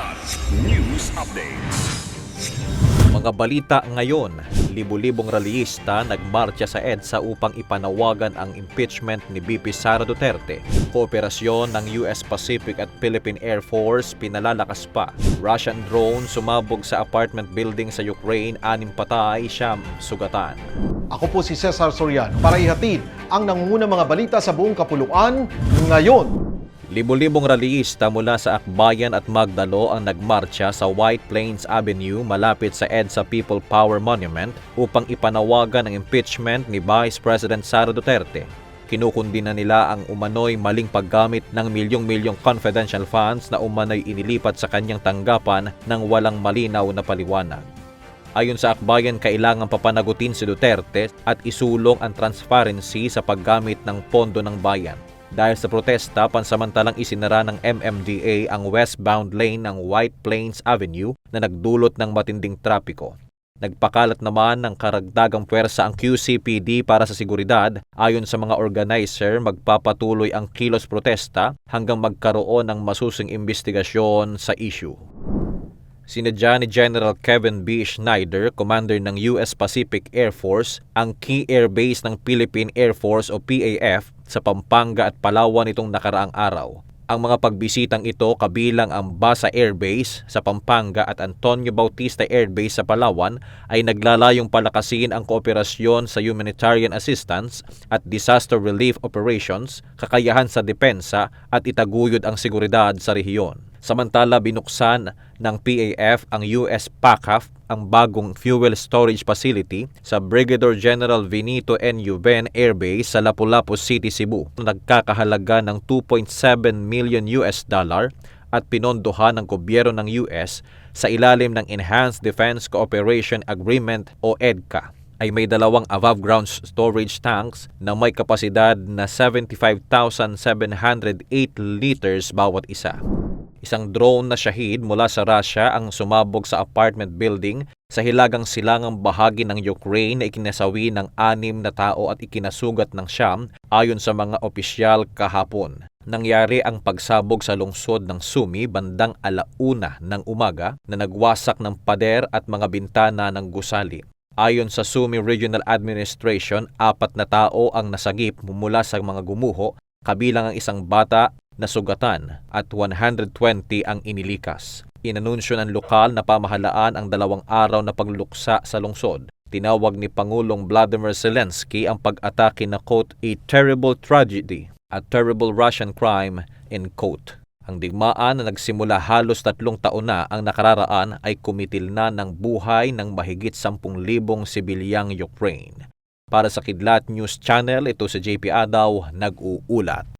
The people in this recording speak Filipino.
Ulat News Updates. Mga balita ngayon, libu-libong rallyista nagmarcha sa EDSA upang ipanawagan ang impeachment ni BP Sara Duterte. Kooperasyon ng US Pacific at Philippine Air Force pinalalakas pa. Russian drone sumabog sa apartment building sa Ukraine, anim patay, siyam sugatan. Ako po si Cesar Soriano para ihatid ang nangungunang mga balita sa buong kapuluan ngayon. Libo-libong rallyista mula sa Akbayan at Magdalo ang nagmarcha sa White Plains Avenue malapit sa EDSA People Power Monument upang ipanawagan ang impeachment ni Vice President Sara Duterte. Kinukundi na nila ang umano'y maling paggamit ng milyong-milyong confidential funds na umano'y inilipat sa kanyang tanggapan ng walang malinaw na paliwanag. Ayon sa Akbayan, kailangan papanagutin si Duterte at isulong ang transparency sa paggamit ng pondo ng bayan. Dahil sa protesta, pansamantalang isinara ng MMDA ang westbound lane ng White Plains Avenue na nagdulot ng matinding trapiko. Nagpakalat naman ng karagdagang puwersa ang QCPD para sa seguridad. Ayon sa mga organizer, magpapatuloy ang kilos protesta hanggang magkaroon ng masusing investigasyon sa issue. Sinadya ni General Kevin B. Schneider, commander ng US Pacific Air Force, ang key air base ng Philippine Air Force o PAF sa Pampanga at Palawan nitong nakaraang araw. Ang mga pagbisitang ito kabilang ang Basa Air Base sa Pampanga at Antonio Bautista Air Base sa Palawan ay naglalayong palakasin ang kooperasyon sa humanitarian assistance at disaster relief operations, kakayahan sa depensa at itaguyod ang seguridad sa rehiyon. Samantala binuksan ng PAF ang US PACAF ang bagong fuel storage facility sa Brigadier General Benito N. Uben Air Base sa Lapu-Lapu City, Cebu. Nagkakahalaga ng 2.7 million US dollar at pinondohan ng gobyerno ng US sa ilalim ng Enhanced Defense Cooperation Agreement o EDCA ay may dalawang above-ground storage tanks na may kapasidad na 75,708 liters bawat isa. Isang drone na shahid mula sa Russia ang sumabog sa apartment building sa hilagang silangang bahagi ng Ukraine na ikinasawi ng anim na tao at ikinasugat ng siyam ayon sa mga opisyal kahapon. Nangyari ang pagsabog sa lungsod ng Sumi bandang alauna ng umaga na nagwasak ng pader at mga bintana ng gusali. Ayon sa Sumi Regional Administration, apat na tao ang nasagip mula sa mga gumuho, kabilang ang isang bata na sugatan at 120 ang inilikas. Inanunsyo ng lokal na pamahalaan ang dalawang araw na pagluksa sa lungsod. Tinawag ni Pangulong Vladimir Zelensky ang pag-atake na quote, a terrible tragedy, a terrible Russian crime, end quote. Ang digmaan na nagsimula halos tatlong taon na ang nakararaan ay kumitil na ng buhay ng mahigit 10,000 sibilyang Ukraine. Para sa Kidlat News Channel, ito si JP Adaw, nag-uulat.